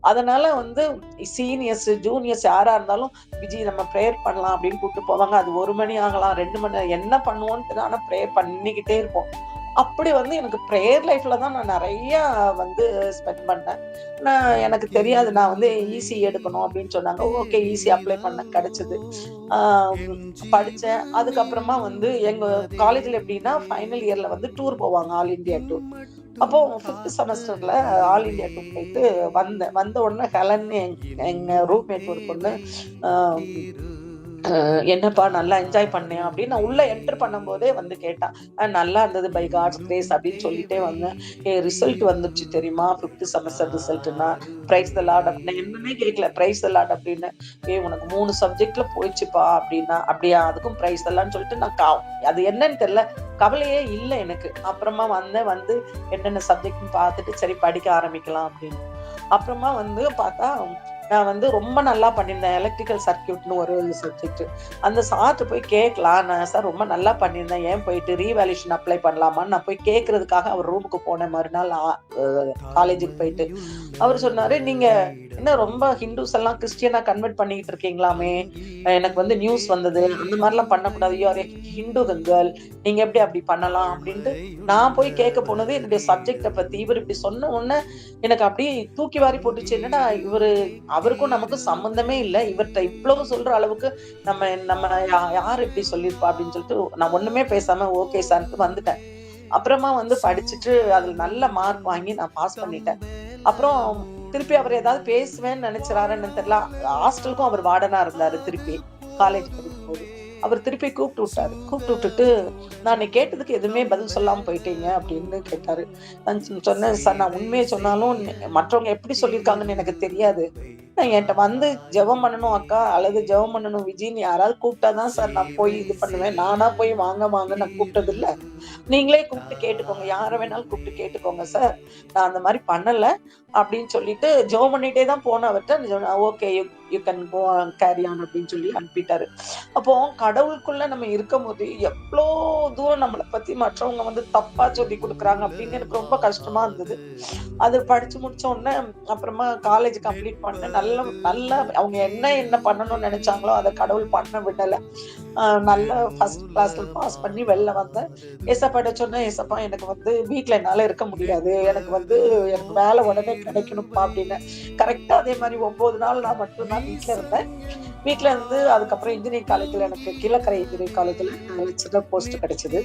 அதனால வந்து சீனியர்ஸ் ஜூனியர்ஸ் யாரா இருந்தாலும் விஜய் நம்ம ப்ரேயர் பண்ணலாம் அப்படின்னு கூப்பிட்டு போவாங்க. அது ஒரு மணி ஆகலாம் ரெண்டு மணி என்ன பண்ணுவோம்னு ஆனா ப்ரேயர் பண்ணிக்கிட்டே இருப்போம். அப்படி வந்து எனக்கு ப்ரேயர் லைஃப்ல தான் நான் நிறைய வந்து ஸ்பெண்ட் பண்ணேன். நான் எனக்கு தெரியாது நான் வந்து ஈஸி எடுக்கணும் அப்படின்னு சொன்னாங்க. ஓகே ஈஸி அப்ளை பண்ண கிடைச்சது. படிச்சேன். அதுக்கப்புறமா வந்து எங்க காலேஜ்ல எப்படின்னா ஃபைனல் இயர்ல வந்து டூர் போவாங்க ஆல் இந்தியா டூர் அப்போ ஃபிஃப்த் செமஸ்டர்ல ஆல் இந்தியா டூர் போயிட்டு வந்தேன். வந்த உடனே ஹெலன் எங்க- ரூம்மேட் ஒரு பொண்ணு என்னப்பா நல்லா என்ஜாய் பண்ணேன் அப்படின்னு நான் உள்ள என்டர் பண்ணும்போதே வந்து கேட்டான். நல்லா இருந்தது பை காட்ஸ் கிரேஸ் அப்படின்னு சொல்லிட்டே வந்தேன். ஏ ரிசல்ட் வந்துச்சு தெரியுமா? ஃபிஃப்த் செமஸ்டர் ரிசல்ட்னா பிரைஸ் த லாட் அப்படின்னு. என்னன்னே கேட்கல. பிரைஸ் த லாட் அப்படின்னு. ஏ உனக்கு மூணு சப்ஜெக்ட்ல போயிடுச்சுப்பா அப்படின்னா அப்படியா அதுக்கும் பிரைஸ் தலான்னு சொல்லிட்டு நான் கா- அது என்னன்னு தெரியல. கவலையே இல்லை எனக்கு. அப்புறமா வந்தேன் வந்து என்னென்ன சப்ஜெக்ட்னு பார்த்துட்டு சரி படிக்க ஆரம்பிக்கலாம் அப்படின்னு. அப்புறமா வந்து பார்த்தா நான் வந்து ரொம்ப நல்லா பண்ணியிருந்தேன். எலக்ட்ரிக்கல் சர்க்கியூட்னு ஒரு சப்ஜெக்ட் அந்த சார்ட்டு போய் கேட்கலாம். நான் சார் ரொம்ப நல்லா பண்ணியிருந்தேன். ஏன் போயிட்டு ரீவேல்யூஷன் அப்ளை பண்ணலாமான்னு நான் போய் கேட்கறதுக்காக அவர் ரூமுக்கு போனேன் மறுநாள். காலேஜுக்கு போயிட்டு. அவர் சொன்னாரு நீங்க என்ன ரொம்ப ஹிந்துஸ் எல்லாம் கிறிஸ்டியனா கன்வெர்ட் பண்ணிக்கிட்டு இருக்கீங்களாமே? எனக்கு வந்து நியூஸ் வந்தது. அந்த மாதிரிலாம் பண்ணக்கூடாது. யூ ஆர் ஹிந்து கேர்ள் நீங்க எப்படி அப்படி பண்ணலாம்? அப்படின்ட்டு நான் போய் கேட்க போனது என்னுடைய சப்ஜெக்ட பத்தி. இவர் இப்படி சொன்ன உடனே எனக்கு அப்படியே தூக்கி வாரி போட்டுச்சு. என்னன்னா இவரு அவருக்கும் நமக்கும் சம்பந்தமே இல்லை. இவர்கிட்ட இவ்வளவு சொல்ற அளவுக்கு நம்ம நம்ம யா- யார் இப்படி சொல்லியிருப்பா அப்படின்னு சொல்லிட்டு நான் ஒண்ணுமே பேசாம ஓகே சார்ன்ட்டு வந்துட்டேன். அப்புறமா வந்து படிச்சுட்டு அதுல நல்ல மார்க் வாங்கி நான் பாஸ் பண்ணிட்டேன். அப்புறம் திருப்பி அவர் ஏதாவது பேசுவேன்னு நினைச்சிறாருன்னு தெரியல. ஹாஸ்டலுக்கும் அவர் வார்டனா இருந்தாரு திருப்பி காலேஜ் படிக்கும்போது அவர் திருப்பி கூப்பிட்டு விட்டாரு. கூப்பிட்டு விட்டுட்டு நான் கேட்டதுக்கு எதுவுமே பதில் சொல்லாம போயிட்டீங்க அப்படின்னு கேட்டாரு. நான் சொன்னேன் சார் நான் உண்மையை சொன்னாலும் மற்றவங்க எப்படி சொல்லியிருக்காங்கன்னு எனக்கு தெரியாது. நான் என்கிட்ட வந்து ஜெபம் பண்ணணும் அக்கா அல்லது ஜெபம் பண்ணணும் விஜின்னு யாராவது கூப்பிட்டாதான் சார் நான் போய் இது பண்ணுவேன். நானா போய் வாங்க வாங்க நான் கூப்பிட்டது இல்ல நீங்களே கூப்பிட்டு கேட்டுக்கோங்க. யாரை வேணாலும் கூப்பிட்டு கேட்டுக்கோங்க சார். நான் அந்த மாதிரி பண்ணல அப்படின்னு சொல்லிட்டு ஜெபம் பண்ணிட்டே தான் போனவர்கிட்ட okay you can go carry on அப்படின்னு சொல்லி அனுப்பிட்டாரு. அப்போ கடவுளுக்குள்ள நம்ம இருக்கும் போது எவ்வளோ தூரம் நம்மளை பத்தி மற்றவங்க வந்து தப்பா சொல்லி கொடுக்குறாங்க அப்படின்னு எனக்கு ரொம்ப கஷ்டமா இருந்தது. அது படிச்சு முடிச்ச உடனே அப்புறமா காலேஜ் கம்ப்ளீட் பண்ண நல்ல நல்ல அவங்க என்ன என்ன பண்ணணும்னு நினைச்சாங்களோ அதை கடவுள் பண்ண விடலை. நல்ல ஃபர்ஸ்ட் கிளாஸ்ல பாஸ் பண்ணி வெளில வந்தேன். ஏசப்பாட்ட சொன்னேன் ஏசப்பா எனக்கு வந்து வீட்டில் என்னால் இருக்க முடியாது. எனக்கு வந்து எனக்கு வேலை உடனே கிடைக்கணும்ப்பா அப்படின்னு. கரெக்டாக அதே மாதிரி ஒம்பது நாள் நான் மட்டும்தான் வீட்டில் இருந்தேன். வீட்டில் இருந்து அதுக்கப்புறம் இன்ஜினியரிங் காலேஜில் எனக்கு கீழக்கரை இன்ஜினியரிங் காலேஜில் லெக்சரர் போஸ்ட் கிடைச்சிது.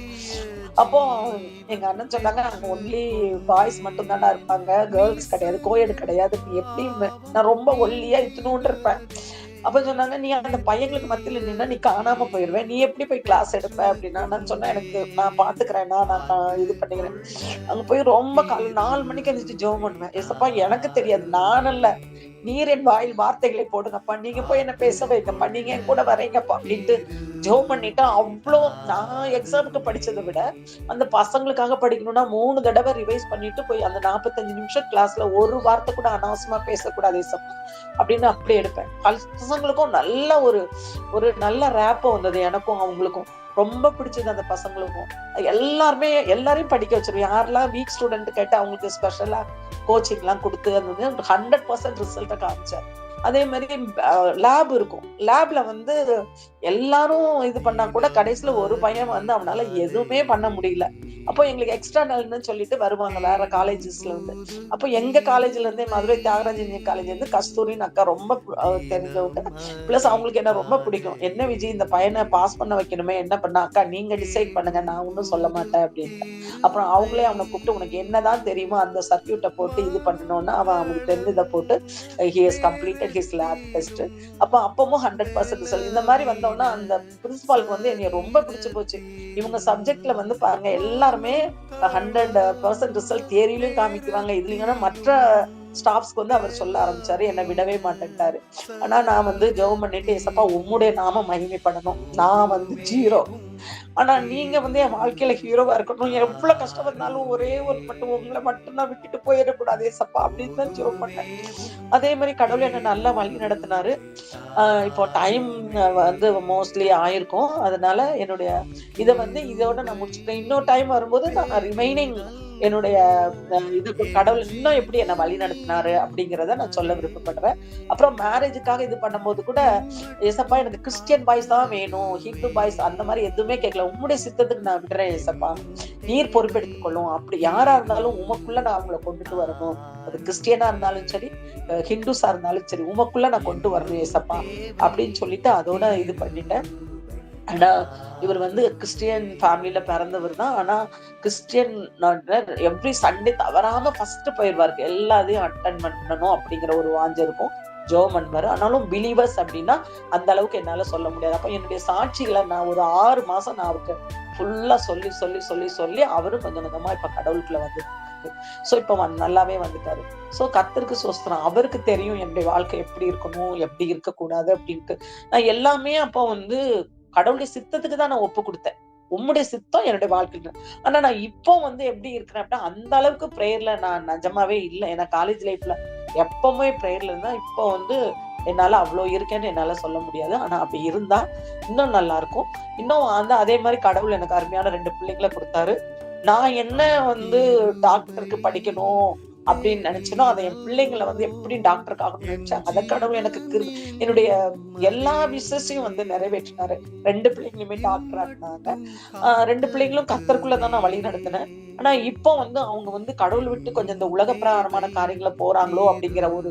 அப்போ எங்க அண்ணன் சொன்னாங்க அங்க ஒன்லி பாய்ஸ் மட்டும் தானே இருப்பாங்க. கேர்ள்ஸ் கிடையாது கோயடு கிடையாது. எப்படியுமே எப்படி நான் ரொம்ப ஒல்லியா இத்தினூண்டு இருப்பேன். அப்ப சொன்னாங்க நீ அந்த பையங்களுக்கு மத்தியில நின்னா நீ காணாம போயிருவேன் நீ எப்படி போய் கிளாஸ் எடுப்ப? அப்படின்னா. நான் சொன்னேன் எனக்கு நான் பாத்துக்கிறேன்னா நான் நான் இது பண்ணிக்கிறேன். அங்க போய் ரொம்ப காலை நாலு மணிக்கு எழுந்திரிச்சு ஜெபம் பண்ணுவேன். எசப்பா எனக்கு தெரியாது. நான் அல்ல நீர் என் வாயில் வார்த்தைகளை போடுங்கப்பா. நீங்க போய் என்ன பேச வைங்கப்பா. நீங்க என் கூட வரீங்கப்பா அப்படின்ட்டு ஜெபம் பண்ணிட்டா அவ்வளோ நான் எக்ஸாமுக்கு படிச்சதை விட அந்த பசங்களுக்காக படிக்கணும்னா மூணு தடவை ரிவைஸ் பண்ணிட்டு போய் அந்த நாற்பத்தஞ்சு நிமிஷம் கிளாஸ்ல ஒரு வார்த்தை கூட அனாவசியமா பேசக்கூடாது அப்படின்னு அப்படி எடுப்பேன். பசங்களுக்கும் நல்ல ஒரு ஒரு நல்ல ரேப்பம் வந்தது எனக்கும் அவங்களுக்கும். ரொம்ப பிடிச்சது அந்த பசங்களுக்கும். எல்லாருமே எல்லாரையும் படிக்க வச்சிருவேன். யாரெல்லாம் வீக் ஸ்டூடெண்ட் கேட்டு அவங்களுக்கு ஸ்பெஷலா கோச்சிங்லாம் கொடுத்து அது ஹண்ட்ரட் பர்சன்ட் ரிசல்ட்டை காமிச்சார். அதே மாதிரி லேப் இருக்கும். லேப்ல வந்து எல்லாரும் இது பண்ணா கூட கடைசியில ஒரு பையன் வந்து அவனால எதுவுமே பண்ண முடியல. அப்போ எங்களுக்கு எக்ஸ்டர்னல்னு சொல்லிட்டு வருவாங்க வேற காலேஜஸ்ல இருந்து. அப்போ எங்க காலேஜ்ல இருந்து மதுரை தியாகராஜ இன்ஜினியரிங் காலேஜ் இருந்து கஸ்தூரின்னு அக்கா ரொம்ப தெரிஞ்சவங்க பிளஸ் அவங்களுக்கு என்ன ரொம்ப பிடிக்கும். என்ன விஜய் இந்த பையனை பாஸ் பண்ண வைக்கணுமே என்ன பண்ண? அக்கா நீங்க டிசைட் பண்ணுங்க நான் ஒன்றும் சொல்ல மாட்டேன் அப்படின்ட்டு. அப்புறம் அவங்களே அவனை கூப்பிட்டு உனக்கு என்னதான் தெரியுமோ அந்த சர்க்கியூட்டை போட்டு இது பண்ணணும்னா அவன் அவனுக்கு தெரிஞ்சதை போட்டு he has completed his lab test அப்போ அப்பவும் ஹண்ட்ரட் பர்சன்ட் ரிசல்ட் இந்த மாதிரி வந்தோம்னா அந்த பிரின்சிபாலுக்கு வந்து என்னைய ரொம்ப பிடிச்சு போச்சு. இவங்க சப்ஜெக்ட்ல வந்து பாருங்க எல்லாரும் ஹண்ட்ரட் பர்சன்ட் ரிசல்ட் தேரியிலும் காமிக்கிறாங்க. இதுலயும் மற்ற ஸ்டாஃப்ஸ்க்கு வந்து அவர் சொல்ல ஆரம்பிச்சாரு. என்னை விடவே மாட்டேன்ட்டாரு. ஆனா நான் வந்து ஜெபம் பண்ணிட்டு ஏசப்பா உம்முடைய நாம மகிமைப்படணும். நான் வந்து ஜீரோ ஆனா நீங்க வந்து என் வாழ்க்கையில ஹீரோவா இருக்கணும். எவ்வளவு கஷ்டம் வந்தாலும் ஒரே ஒரு மட்டும் உங்களை மட்டும்தான் விட்டுட்டு போயிடக்கூடாது ஏசப்பா அப்படின்னு தான் ஜெபம் பண்ணேன். அதே மாதிரி கடவுள் என்ன நல்லா வழி நடத்தினாரு. இப்போ டைம் வந்து மோஸ்ட்லி ஆயிருக்கும். அதனால என்னுடைய இதை வந்து இதோட நான் முடிச்சுட்டேன் இன்னொரு டைம் வரும்போது நான் ரிமைனிங் என்னுடைய இது கடவுள் இன்னும் எப்படி என்ன வழி நடத்தினாரு அப்படிங்கிறத நான் சொல்ல விருப்பப்படுறேன். அப்புறம் மேரேஜுக்காக இது பண்ணும்போது கூட ஏசப்பா எனக்கு கிறிஸ்டியன் பாய்ஸ் தான் வேணும் ஹிந்து பாய்ஸ் அந்த மாதிரி எதுவுமே கேட்கல. உம்முடைய சித்தத்துக்கு நான் விடுறேன் ஏசப்பா நீர் பொறுப்பெடுத்துக் கொள்ளும் அப்படி யாரா இருந்தாலும் உமக்குள்ள நான் அவங்கள கொண்டுட்டு வரணும். அது கிறிஸ்டியனா இருந்தாலும் சரி ஹிந்துஸா இருந்தாலும் சரி உமக்குள்ள நான் கொண்டு வரணும் ஏசப்பா அப்படின்னு சொல்லிட்டு அதோட இது பண்ணிட்டேன். அண்டா uh, இவர் வந்து கிறிஸ்டியன் ஃபேமிலியில பிறந்தவர் தான். ஆனா கிறிஸ்டியன் எவ்ரி சண்டே தவறாம ஃபர்ஸ்ட் போயிடுவாரு எல்லாத்தையும் அட்டன் பண்ணணும் அப்படிங்கிற ஒரு வாஞ்சம் இருக்கும். ஜோ பண்ணுவாரு ஆனாலும் பிலீவர்ஸ் அப்படின்னா அந்த அளவுக்கு என்னால சொல்ல முடியாது. அப்ப என்னுடைய சாட்சிகளை நான் ஒரு ஆறு மாசம் நான் அவருக்கு ஃபுல்லா சொல்லி சொல்லி சொல்லி சொல்லி அவரும் கொஞ்சம் கொஞ்சமா இப்ப கடவுளுக்குள்ள வந்து சோ இப்ப நல்லாவே வந்துட்டாரு. சோ கத்தருக்கு சோஸ்திரம். அவருக்கு தெரியும் என்னுடைய வாழ்க்கை எப்படி இருக்கணும் எப்படி இருக்கக்கூடாது அப்படின்ட்டு. நான் எல்லாமே அப்போ வந்து கடவுளுடைய சித்தத்துக்கு தான் நான் ஒப்பு கொடுத்தேன். உம்முடைய சித்தம் என்னுடைய வாழ்க்கைக்கு. ஆனா நான் இப்போ வந்து எப்படி இருக்கிறேன் அப்படின்னா அந்த அளவுக்கு ப்ரேயர்ல நான் நிஜமாவே இல்லை. ஏன்னா காலேஜ் லைஃப்ல எப்பவுமே ப்ரேயர்ல இருந்தா இப்போ வந்து என்னால அவ்வளோ இருக்கேன்னு என்னால சொல்ல முடியாது. ஆனா அப்படி இருந்தா இன்னும் நல்லா இருக்கும். இன்னும் அந்த அதே மாதிரி கடவுள் எனக்கு அருமையான ரெண்டு பிள்ளைங்களை கொடுத்தாரு. நான் என்ன வந்து டாக்டருக்கு படிக்கணும் அப்படின்னு நினைச்சனோ அதை என் பிள்ளைங்களை வந்து எப்படி டாக்டருக்கு ஆகணும்னு நினைச்சேன். அதை கடவுள் எனக்கு என்னுடைய எல்லா விசஸையும் வந்து நிறைவேற்றினாரு. ரெண்டு பிள்ளைங்களுமே டாக்டர் ஆகினாங்க ரெண்டு பிள்ளைங்களும் கத்தருக்குள்ள தான் நான் வழி நடத்தினேன். ஆனா இப்போ வந்து அவங்க வந்து கடவுள் விட்டு கொஞ்சம் இந்த உலக பிரகாரமான காரியங்களை போறாங்களோ அப்படிங்கிற ஒரு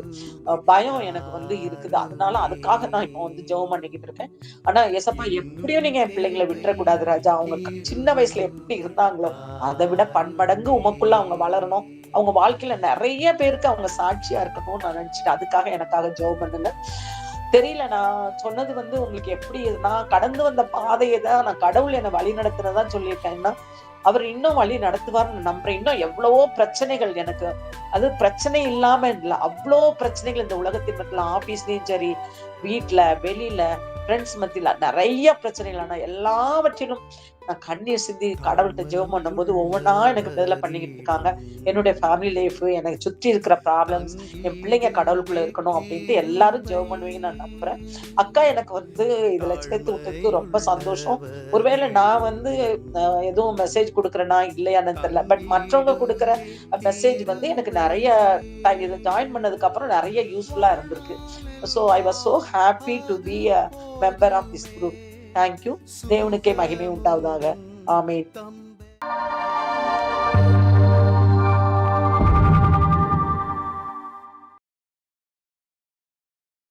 பயம் எனக்கு வந்து இருக்குது. அதனால அதுக்காக நான் இப்போ வந்து ஜெபம் பண்ணிக்கிட்டு இருக்கேன். ஆனா எசப்பா எப்படியும் நீங்க என் பிள்ளைங்களை விட்டுறக்கூடாது ராஜா. அவங்க சின்ன வயசுல எப்படி இருந்தாங்களோ அதை விட பன்மடங்கு உமக்குள்ள அவங்க வளரணும். அவங்க வாழ்க்கையில நிறைய பேருக்கு அவங்க சாட்சியா இருக்கணும்னு நான் நினைச்சிட்டு அதுக்காக எனக்காக ஜோ பண்ணல. தெரியல நான் சொன்னது வந்து உங்களுக்கு எப்படி நான் கடந்து வந்த பாதையை தான் நான் கடவுள் என்னை வழி நடத்துனதா சொல்லியிருக்கேன்னா அவர் இன்னும் வழி நடத்துவார்னு நம்புறேன். இன்னும் எவ்வளவோ பிரச்சனைகள் எனக்கு. அது பிரச்சனை இல்லாம இல்லை. அவ்வளோ பிரச்சனைகள் இந்த உலகத்தின் மத்தியில் ஆபீஸ்லயும் சரி வீட்டுல வெளியில ஃப்ரெண்ட்ஸ் மத்தியில நிறைய பிரச்சனைகள். ஆனா எல்லாவற்றிலும் நான் கண்ணீர் சிந்தி கடவுள்கிட்ட ஜெபம் பண்ணும்போது ஒவ்வொன்றா எனக்கு விடுதலை பண்ணிக்கிட்டு இருக்காங்க. என்னுடைய ஃபேமிலி லைஃப் எனக்கு சுற்றி இருக்கிற ப்ராப்ளம்ஸ் என் பிள்ளைங்க கடவுளுக்குள்ள இருக்கணும் அப்படின்ட்டு எல்லாரும் ஜெபம் பண்ணுவீங்கன்னு நான் நம்புறேன். அக்கா எனக்கு வந்து இதுல சேர்த்து விட்டதுக்கு ரொம்ப சந்தோஷம். ஒருவேளை நான் வந்து எதுவும் மெசேஜ் கொடுக்குறேனா இல்லையான்னு தெரியல. பட் மற்றவங்க கொடுக்குற மெசேஜ் வந்து எனக்கு நிறைய இதை ஜாயின் பண்ணதுக்கு அப்புறம் நிறைய யூஸ்ஃபுல்லா இருந்திருக்கு. So I was so happy to be a member of this group thank you தேவனுக்கே மகிமை உண்டாவதாக ஆமென்